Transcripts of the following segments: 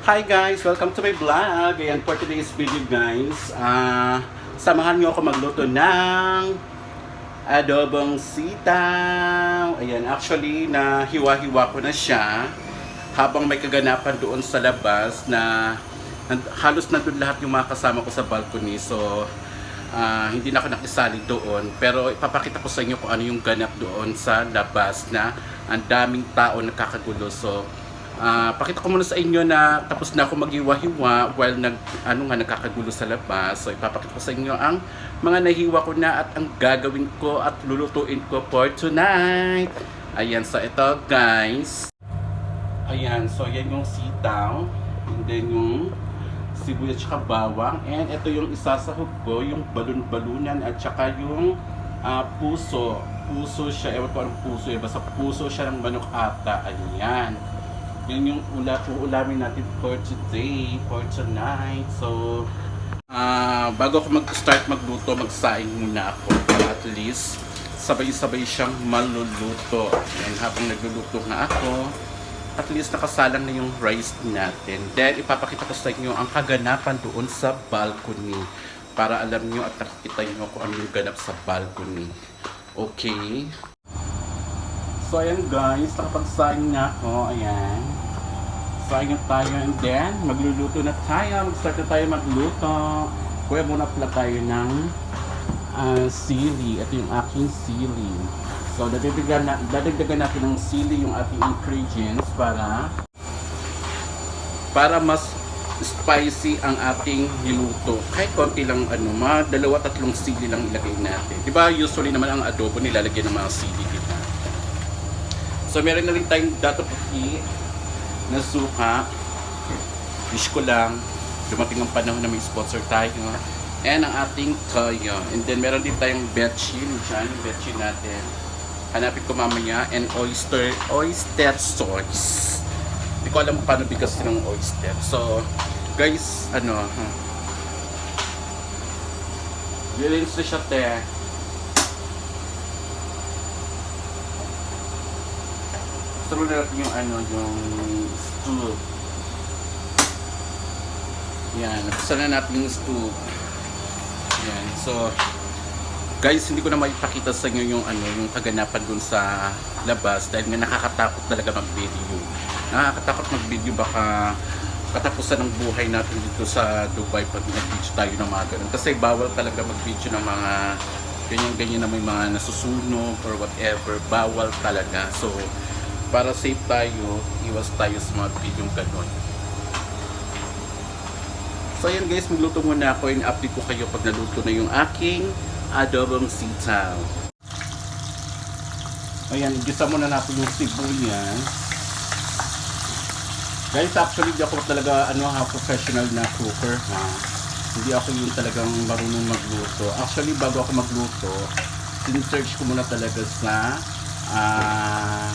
Hi guys! Welcome to my vlog! Ayan, for today's video guys, ah samahan niyo ako magluto ng adobong sitaw. Ayan, actually, na hiwa-hiwa ko na siya habang may kaganapan doon sa labas na nan- halos nandun lahat yung mga kasama ko sa balcony. So, ah, hindi na ako nakisali doon. Pero ipapakita ko sa inyo kung ano yung ganap doon sa labas na ang daming tao nakakagulo. So, Ah, pakita ko muna sa inyo na tapos na ako maghiwa-hiwa while nag ano nga nagkakagulo sa labas. So ipapakita ko sa inyo ang mga nahiwa ko na at ang gagawin ko at lulutuin ko for tonight. Ayan, so ito guys. Ayan, so yan yung sitaw. And then yung sibuyas at bawang. And ito yung isasahog ko, yung balon-balunan at saka yung ah, puso. Puso siya, ewan ko anong puso eh. Basta puso siya ng manok ata. Ayan. Yan yung ula, uulamin natin for today, for tonight. So, ah bago ako mag-start magluto, magsaing muna ako para at least sabay-sabay siyang maluluto. Yan, habang nagluluto na ako, at least nakasalang na yung rice natin. Then, ipapakita ko sa inyo ang kaganapan doon sa balcony para alam nyo at nakikita nyo kung ano yung ganap sa balcony. Okay? So, ayan guys, nakapagsaing na ako. Ayan. Na tayo and then, magluluto na tayo. Mag-start na tayo magluto. Kuya muna pala tayo ng ah, sili. Ito yung aking sili. So, dadagdagan, na, dadagdagan natin ng sili yung ating ingredients para para mas spicy ang ating niluto. Kahit konti lang ano, mga dalawa tatlong sili lang ilagay natin. 'Di ba usually naman ang adobo nilalagyan ng mga sili, di ba? So meron na rin tayong dato na suka. Wish ko lang dumating ang panahon na may sponsor tayo. And ang ating toyo. And then meron din tayong betchin. Diyan betchin natin. Hanapin ko mamaya. And oyster, oyster sauce. Hindi ko alam paano bigas ng oyster. So, guys, ano, huh. Nilins na siya, te. Na natin yung ano, yung stew. Yan, napisa na natin yung stew. Yan, so, guys, hindi ko na maipakita sa inyo yung ano, yung kaganapan dun sa labas dahil nga nakakatakot talaga mag-video. Nakakatakot mag-video baka katapusan ng buhay natin dito sa Dubai pag nag-video tayo ng mga ganun. Kasi bawal talaga mag-video ng mga ganyan-ganyan na may mga nasusunog or whatever. Bawal talaga. So, para safe tayo, iwas tayo sa mga video ganun. So ayan guys, magluto muna ako and update ko kayo pag naluto na yung aking adobong sitaw. Ayan, gisa muna natin yung sibuyas. Guys, actually di ako talaga ano ha, professional na cooker ha. Hindi ako yung talagang marunong magluto. Actually, bago ako magluto, sin-search ko muna talaga sa ah,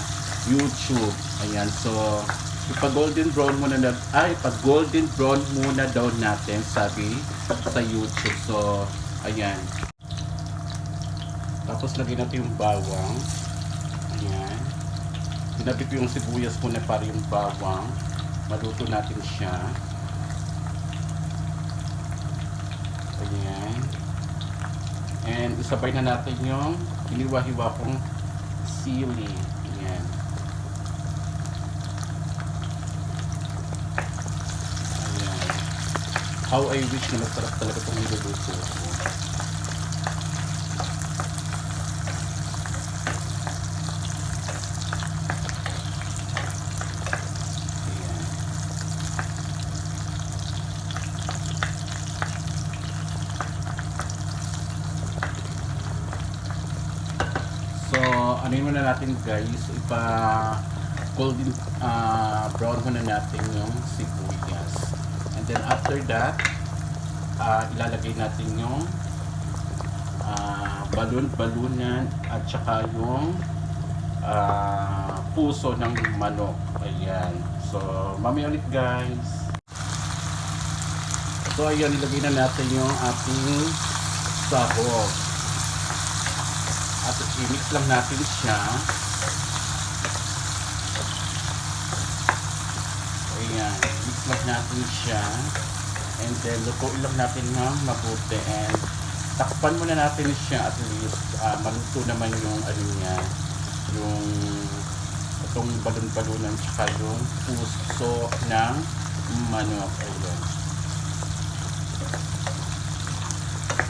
YouTube. Ayan, so ipa golden brown muna na ay pag golden brown muna daw natin sabi sa YouTube. So, ayan. Tapos lagyan natin yung bawang. Ayan. Ginabit ko yung sibuyas muna para yung bawang. Maluto natin siya. Ayan. And isabay na natin yung hiniwa-hiwa kong sili. Ayan. Ayan. How I wish na masarap talaga itong niluluto ko. Yun muna natin guys, ipa golden ah, brown muna natin yung sibuyas. And then after that, ah, ilalagay natin yung ah, balon-balunan at saka yung ah, puso ng manok. Ayan. So, mamaya ulit guys. So, ayan, ilagay na natin yung ating sahog. At i-mix lang natin siya. Ayan. Lang natin siya. And then, lutuin lang natin ng mabuti. And takpan muna natin siya at least uh, maluto naman yung ano niya, yung itong balon-balunan tsaka yung puso ng manok. Ayan.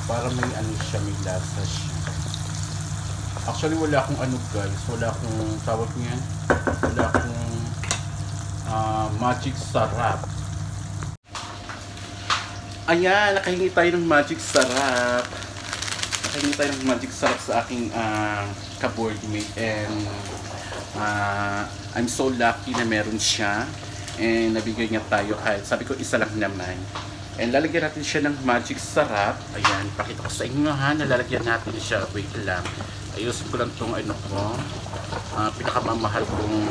Para may ano siya, may lasa siya. Actually, wala akong ano guys. Wala akong tawag niyan. Wala akong ah, magic sarap. Ayan, nakahingi tayo ng magic sarap. Nakahingi tayo ng magic sarap sa aking uh, ka-board mate. And ah, I'm so lucky na meron siya. And nabigay niya tayo kahit sabi ko isa lang naman. And lalagyan natin siya ng magic sarap. Ayan, pakita ko sa inyo ha. Nalalagyan natin siya. Wait lang. Ayusin ko lang tong ano ko. ah, pinakamamahal kong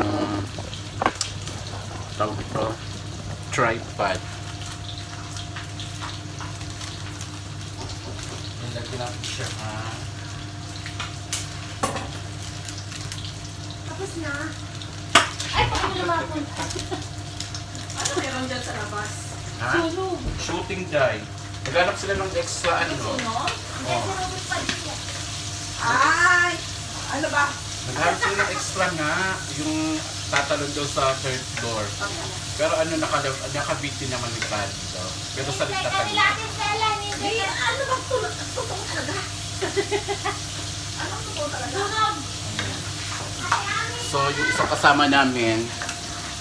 tawag ito. Tripod. Nalagyan natin siya ha. Tapos na. Ay, paano lumapon? Ano meron dyan sa labas? Ha? Sunog. Shooting die. Naghanap sila ng extra ano. Sunog? Pa yan. Ay! Ano ba? Naghanap sila ng extra nga. Yung tatalon daw sa third floor. Pero ano, nakalab, nakabitin naman ni Paddy daw. Pero sa atin Stella. Hindi, ano ba tulog? Totoo talaga. Anong totoo talaga? So, yung isang kasama namin,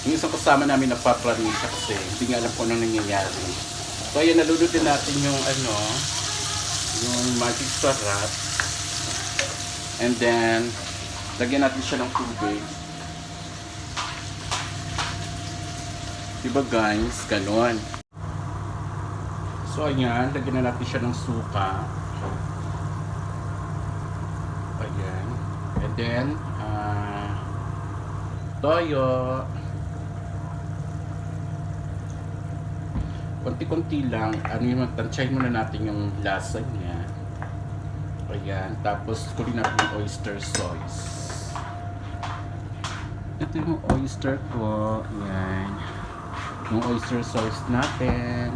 yung isang kasama namin nagpapraning siya kasi hindi nga alam kung anong nangyayari. So, ayan, nalulutin natin yung ano, yung magic sarap. And then, lagyan natin siya ng tubig. Diba guys? Ganon. So, ayan, lagyan na natin siya ng suka. Ayan. And then, ah, toyo. Konti-konti lang. Ano yung tansyahin muna natin yung lasa niya. Ayan. Tapos, kunin natin yung oyster sauce. Ito yung oyster ko. Ayan. Yung oyster sauce natin.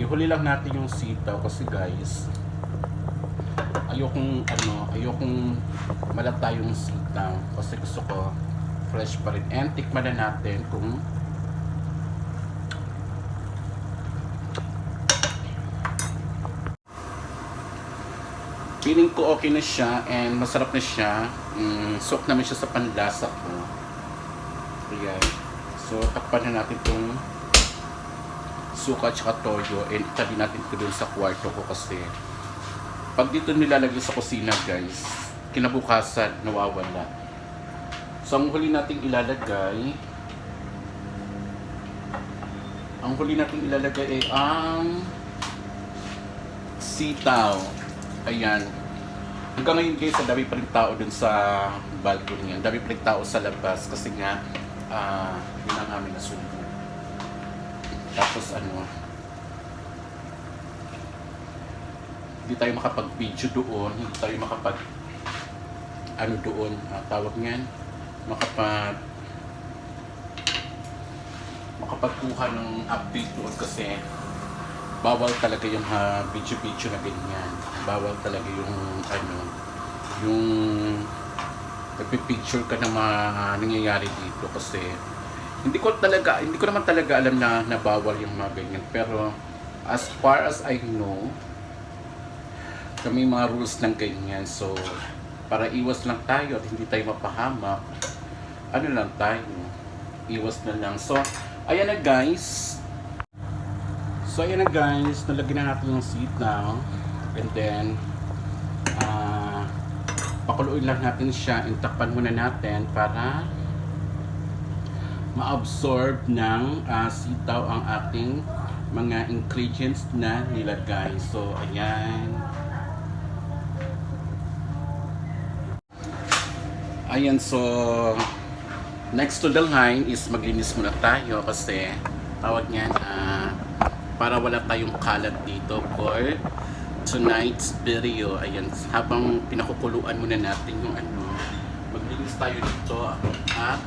Ihuli lang natin yung sitaw kasi guys ayokong ano, ayokong malata yung sitaw kasi gusto ko fresh pa rin. And tikman na natin kung feeling ko okay na siya and masarap na siya. Mm, soak naman siya sa panlasa ko. Ayan. So, takpan na natin itong suka at toyo and itabi natin ito dun sa kwarto ko kasi pag dito nilalagay sa kusina guys, kinabukasan nawawala. So, ang huli nating ilalagay ang huli nating ilalagay ay ang sitaw. Ayan. Hanggang ngayon guys, ang dami pa rin tao dun sa balcony. Ang dami pa rin tao sa labas kasi nga ah yun ang aming nasubo. Tapos ano, hindi tayo makapag-video doon, hindi tayo makapag ano doon, ah, tawag niyan, makapag makapagkuha ng update doon kasi bawal talaga yung ha, video-video na ganyan. Bawal talaga yung ano, yung nagpipicture ka ng mga nangyayari dito kasi hindi ko talaga, hindi ko naman talaga alam na, na bawal yung mga ganyan. Pero as far as I know, kami mga rules ng ganyan. So, para iwas lang tayo at hindi tayo mapahamak, ano lang tayo, iwas na lang. So, ayan na guys. So, ayan na guys, nalagyan na natin yung sitaw. And then, ah, pakuluin lang natin siya. And takpan muna natin para ma-absorb ng ah, sitaw ang ating mga ingredients na nilagay. So, ayan. Ayan, so next to the line is maglinis muna tayo kasi tawag niyan ah, para wala tayong kalat dito for tonight's video. Ayan, habang pinakukuluan muna natin yung ano, maglinis tayo dito at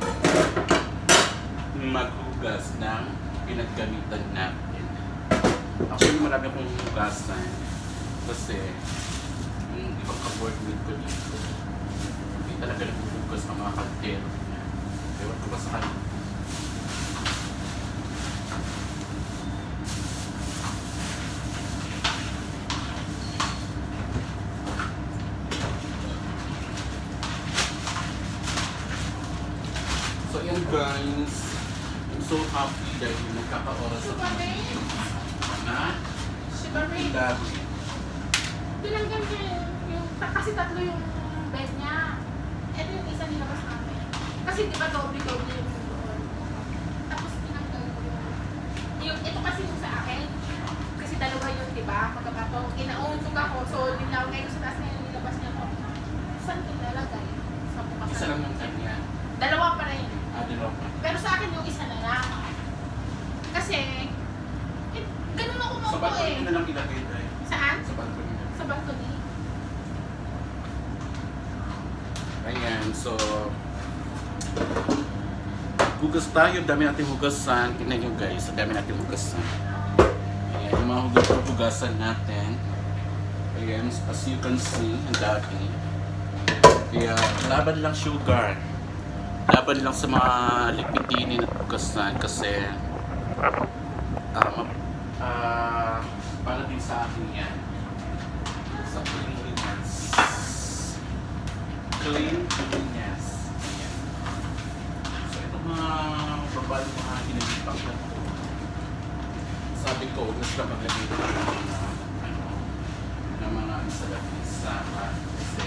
maghugas ng pinaggamitan natin. Actually, marami akong hugasan kasi yung ibang ka-workmate ko dito, talaga naghuhugas ang mga kaldero. Ewan ko ba sa kanila. So yan guys, I'm so happy dahil nagkaka-oras ako na Sugar dati. Tinanggal niya yung, yung, kasi tatlo yung bed niya. Ito yung isa nilabas namin. Kasi di ba doble-doble yung doon. Tapos tinanggal ko yung, yung, ito kasi yung sa akin. Kasi dalawa yun, di ba? Pagkakataon, kinauntog ako. So, nilawagay ko sa taas ngayon, nilabas niya ako. Saan ko nilalagay? Sa bukas. Isa lang yung. Dalawa pa rin. Ah, dalawa pa. Pero sa akin yung isa na lang. Kasi, eh, ganun ako Sa maupo balcony eh. mo na lang ilagay tayo. Saan? Sa balcony na. Sa balcony. Ayan, so... Hugas tayo, dami natin hugasan. Tingnan nyo guys, dami natin hugasan. Ayan, yung mga hugas hugasan natin. Ayan, as you can see, ang dami. Kaya, laban lang sugar. Laban lang sa mga lipitinin at hugasan kasi ma- ah, para din sa akin yan. Sa cleanliness. Clean cleanliness. Ayan. So, itong mga babae mga ginagipang na. Sabi ko, gusto ka maglagay ng ano, ng mga ano sa lapisa kasi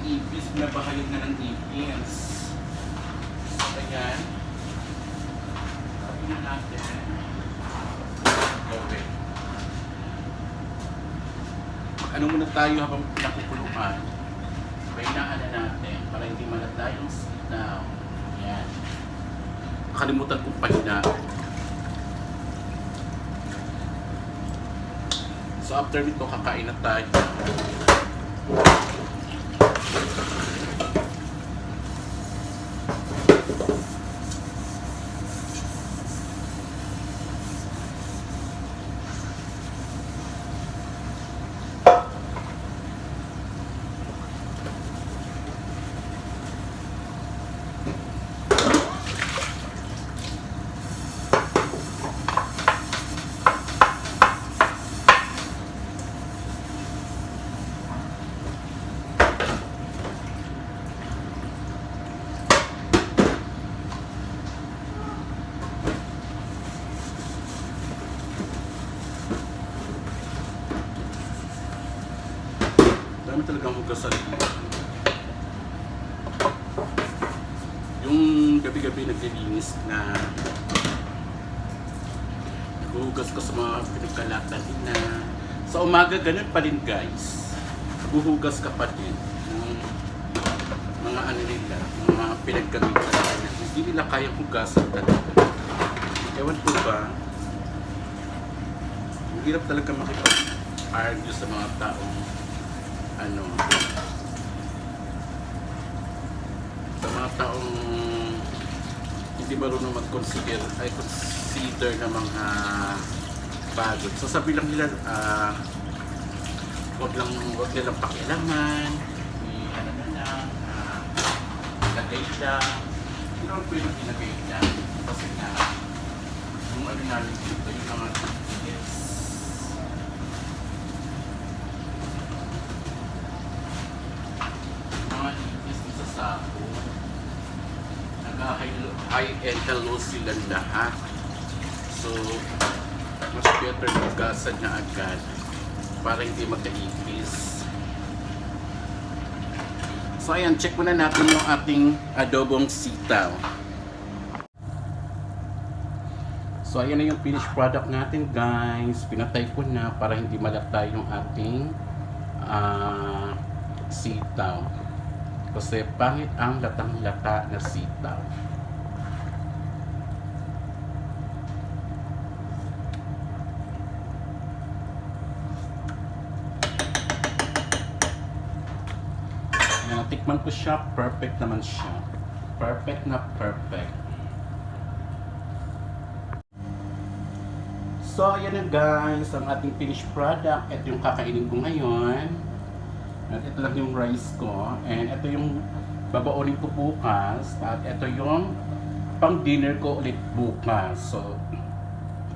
iipis na bahayag na ng ipis. So, ayan. Sabi na natin. Gawin. Mag-ano muna tayo habang pinakukuluan. Pahinaan na natin para hindi malata yung sitaw. Ayan. Nakalimutan kong pahina. So after nito, kakain na tayo. Dami talagang hugasan. Yung gabi-gabi naglilinis na naghuhugas ko sa mga pinagkalatan na sa umaga ganun pa rin guys. Naghuhugas ka pa din ng mga ano nila, mga pinagkamitan nila. Hindi nila kayang hugasan talaga. Ewan ko ba, hirap talaga makipag-argue sa mga taong ano sa mga taong hindi marunong mag-consider ay consider ng mga pagod. So sabi lang nila ah wag lang wag nilang pakialaman, i ano na lang, ah, lagay lang. Hindi naman pwede ilagay lang kasi na yung ano namin dito, yung mga Nag-high and hello sila lahat. So, mas better magasan na agad para hindi magkaipis. So ayan, check muna natin yung ating adobong sitaw. So ayan na yung finished product natin guys. Pinatay ko na para hindi malata yung ating ah, sitaw. Kasi pangit ang latang-lata na sitaw. Yan, tikman ko siya. Perfect naman siya. Perfect na perfect. So, ayan na guys, ang ating finished product. Ito yung kakainin ko ngayon. At ito lang yung rice ko. And ito yung babaunin ko bukas. At ito yung pang dinner ko ulit bukas. So,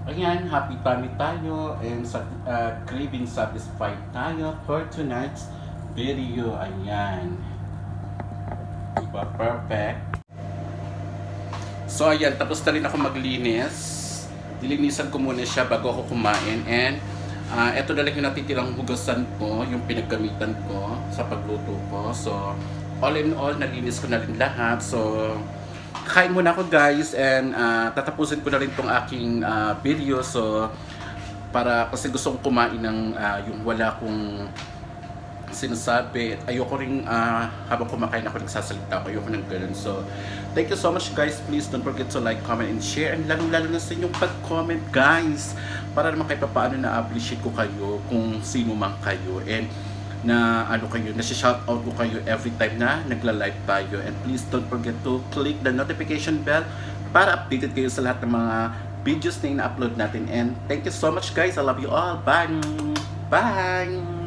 ayan, happy tummy tayo. And uh, craving satisfied tayo for tonight's video. Ayan. Diba? Perfect. So ayan, tapos na rin ako maglinis. Dilinisan ko muna siya bago ako kumain. And ah, eto na lang yung natitirang hugasan ko, yung pinaggamitan ko sa pagluto ko. So all in all, nalinis ko na rin lahat. So kain muna ako guys and ah, tatapusin ko na rin tong aking ah, video. So para kasi gusto kong kumain ng ah, yung wala kong sinasabi. At ayoko rin ah, habang kumakain ako nagsasalita ako. Ayoko ng ganun. So, thank you so much guys. Please don't forget to like, comment, and share. And lalo-lalo na sa inyong pag-comment guys. Para naman kahit paano na-appreciate ko kayo kung sino man kayo. And na ano kayo, na shout out ko kayo every time na nagla-live tayo. And please don't forget to click the notification bell para updated kayo sa lahat ng mga videos na ina-upload natin. And thank you so much guys. I love you all. Bye! Bye!